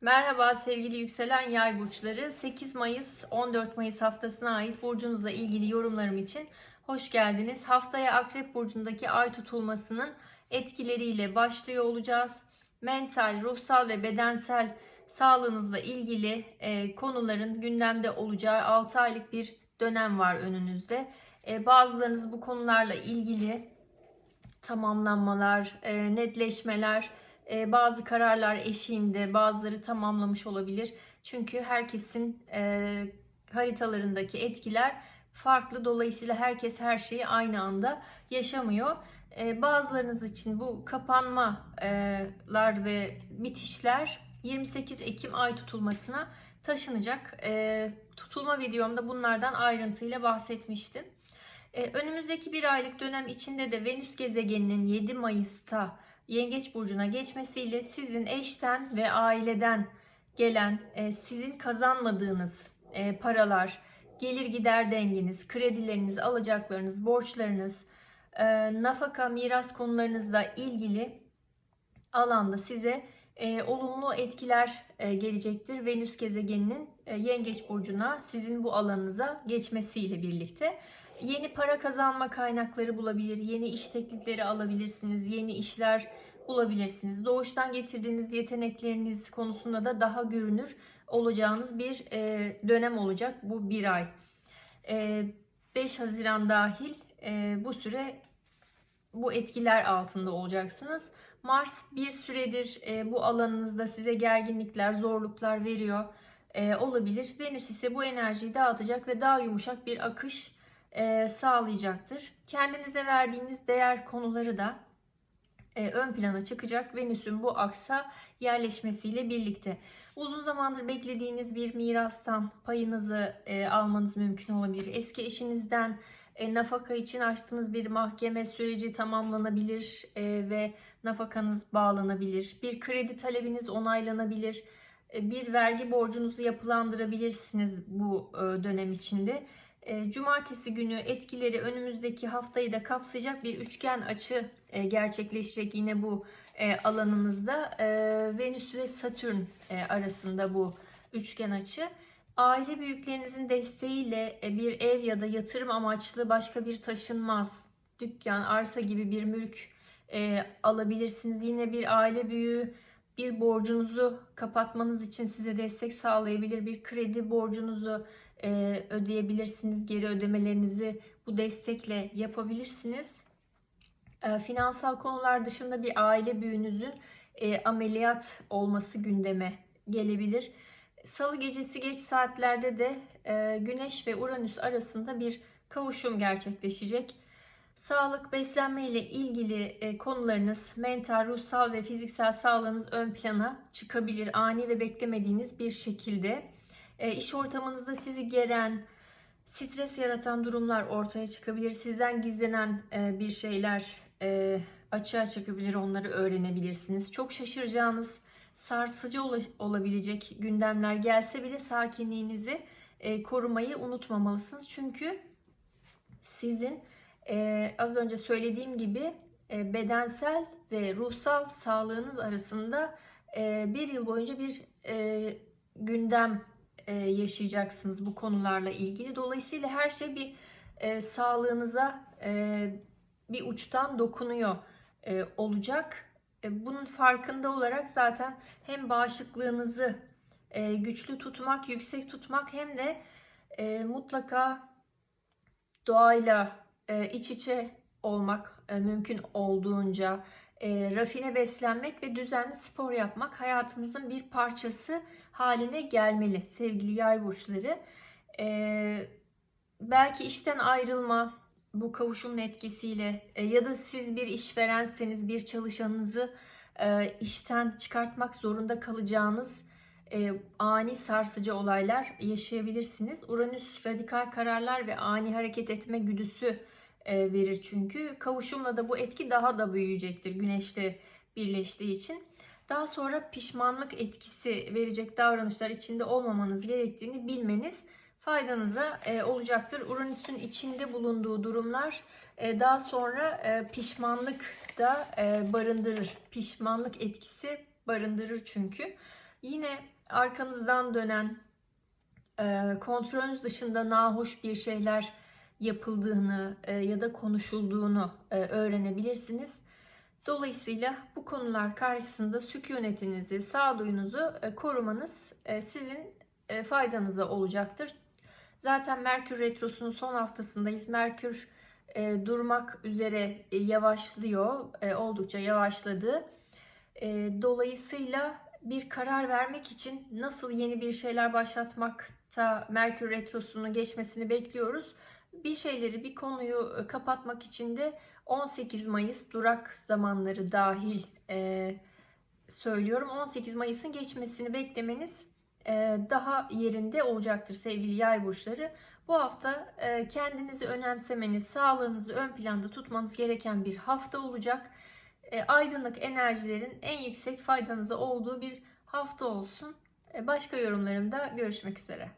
Merhaba sevgili yükselen yay burçları. 8 Mayıs 14 Mayıs haftasına ait burcunuzla ilgili yorumlarım için hoş geldiniz. Haftaya Akrep burcundaki ay tutulmasının etkileriyle başlıyor olacağız. Mental, ruhsal ve bedensel sağlığınızla ilgili e, konuların gündemde olacağı 6 aylık bir dönem var önünüzde. E, bazılarınız bu konularla ilgili tamamlanmalar, e, netleşmeler, e, bazı kararlar eşiğinde bazıları tamamlamış olabilir. Çünkü herkesin e, haritalarındaki etkiler farklı. Dolayısıyla herkes her şeyi aynı anda yaşamıyor. E, bazılarınız için bu kapanmalar ve bitişler 28 Ekim ay tutulmasına taşınacak. E, tutulma videomda bunlardan ayrıntıyla bahsetmiştim. Önümüzdeki bir aylık dönem içinde de Venüs gezegeninin 7 Mayıs'ta Yengeç burcuna geçmesiyle sizin eşten ve aileden gelen e, sizin kazanmadığınız e, paralar, gelir gider denginiz, kredileriniz, alacaklarınız, borçlarınız, e, nafaka, miras konularınızla ilgili alanda size e, olumlu etkiler e, gelecektir. Venüs gezegeninin e, Yengeç burcuna sizin bu alanınıza geçmesiyle birlikte yeni para kazanma kaynakları bulabilir, yeni iş teklifleri alabilirsiniz, yeni işler bulabilirsiniz. Doğuştan getirdiğiniz yetenekleriniz konusunda da daha görünür olacağınız bir e, dönem olacak bu bir ay. E, 5 Haziran dahil e, bu süre bu etkiler altında olacaksınız. Mars bir süredir e, bu alanınızda size gerginlikler, zorluklar veriyor e, olabilir. Venüs ise bu enerjiyi dağıtacak ve daha yumuşak bir akış e, sağlayacaktır. Kendinize verdiğiniz değer konuları da e, ön plana çıkacak Venüs'ün bu aksa yerleşmesiyle birlikte. Uzun zamandır beklediğiniz bir mirastan payınızı e, almanız mümkün olabilir. Eski eşinizden e, nafaka için açtığınız bir mahkeme süreci tamamlanabilir e, ve nafakanız bağlanabilir. Bir kredi talebiniz onaylanabilir. E, bir vergi borcunuzu yapılandırabilirsiniz bu e, dönem içinde. E, Cumartesi günü etkileri önümüzdeki haftayı da kapsayacak bir üçgen açı e, gerçekleşecek yine bu e, alanınızda. Venüs ve Satürn arasında bu üçgen açı. Aile büyüklerinizin desteğiyle bir ev ya da yatırım amaçlı başka bir taşınmaz, dükkan, arsa gibi bir mülk alabilirsiniz. Yine bir aile büyüğü bir borcunuzu kapatmanız için size destek sağlayabilir. Bir kredi borcunuzu e, ödeyebilirsiniz. Geri ödemelerinizi bu destekle yapabilirsiniz. E, finansal konular dışında bir aile büyüğünüzün e, ameliyat olması gündeme gelebilir. Salı gecesi geç saatlerde de e, Güneş ve Uranüs arasında bir kavuşum gerçekleşecek. Sağlık, beslenme ile ilgili e, konularınız, mental, ruhsal ve fiziksel sağlığınız ön plana çıkabilir ani ve beklemediğiniz bir şekilde. E, iş ortamınızda sizi geren, stres yaratan durumlar ortaya çıkabilir. Sizden gizlenen e, bir şeyler e, açığa çıkabilir, onları öğrenebilirsiniz. Çok şaşıracağınız, sarsıcı olabilecek gündemler gelse bile sakinliğinizi e, korumayı unutmamalısınız. Çünkü sizin e, az önce söylediğim gibi e, bedensel ve ruhsal sağlığınız arasında bir yıl boyunca bir gündem yaşayacaksınız bu konularla ilgili. Dolayısıyla her şey bir sağlığınıza bir uçtan dokunuyor olacak. E, bunun farkında olarak zaten hem bağışıklığınızı e, güçlü tutmak, yüksek tutmak hem de e, mutlaka doğayla iç içe olmak mümkün olduğunca rafine beslenmek ve düzenli spor yapmak hayatımızın bir parçası haline gelmeli sevgili yay burçları. belki işten ayrılma bu kavuşumun etkisiyle ya da siz bir işverenseniz bir çalışanınızı işten çıkartmak zorunda kalacağınız ani sarsıcı olaylar yaşayabilirsiniz. Uranüs radikal kararlar ve ani hareket etme güdüsü e, verir çünkü. Kavuşumla da bu etki daha da büyüyecektir güneşle birleştiği için. Daha sonra pişmanlık etkisi verecek davranışlar içinde olmamanız gerektiğini bilmeniz faydanıza e, olacaktır. Uranüs'ün içinde bulunduğu durumlar e, daha sonra pişmanlık da barındırır. Pişmanlık etkisi barındırır çünkü. Yine arkanızdan dönen, e, kontrolünüz dışında nahoş bir şeyler yapıldığını e, ya da konuşulduğunu e, öğrenebilirsiniz. Dolayısıyla bu konular karşısında sükunetinizi, sağduyunuzu e, korumanız e, sizin e, faydanıza olacaktır. Zaten Merkür Retrosu'nun son haftasındayız. Merkür e, durmak üzere e, yavaşlıyor, e, oldukça yavaşladı. E, dolayısıyla bir karar vermek için nasıl yeni bir şeyler başlatmakta Merkür Retrosu'nun geçmesini bekliyoruz. Bir şeyleri, bir konuyu e, kapatmak için de 18 Mayıs durak zamanları dahil e, söylüyorum. 18 Mayıs'ın geçmesini beklemeniz daha yerinde olacaktır sevgili yay burçları. Bu hafta e, kendinizi önemsemeniz, sağlığınızı ön planda tutmanız gereken bir hafta olacak. E, aydınlık enerjilerin en yüksek faydanıza olduğu bir hafta olsun. E, Başka yorumlarımda görüşmek üzere.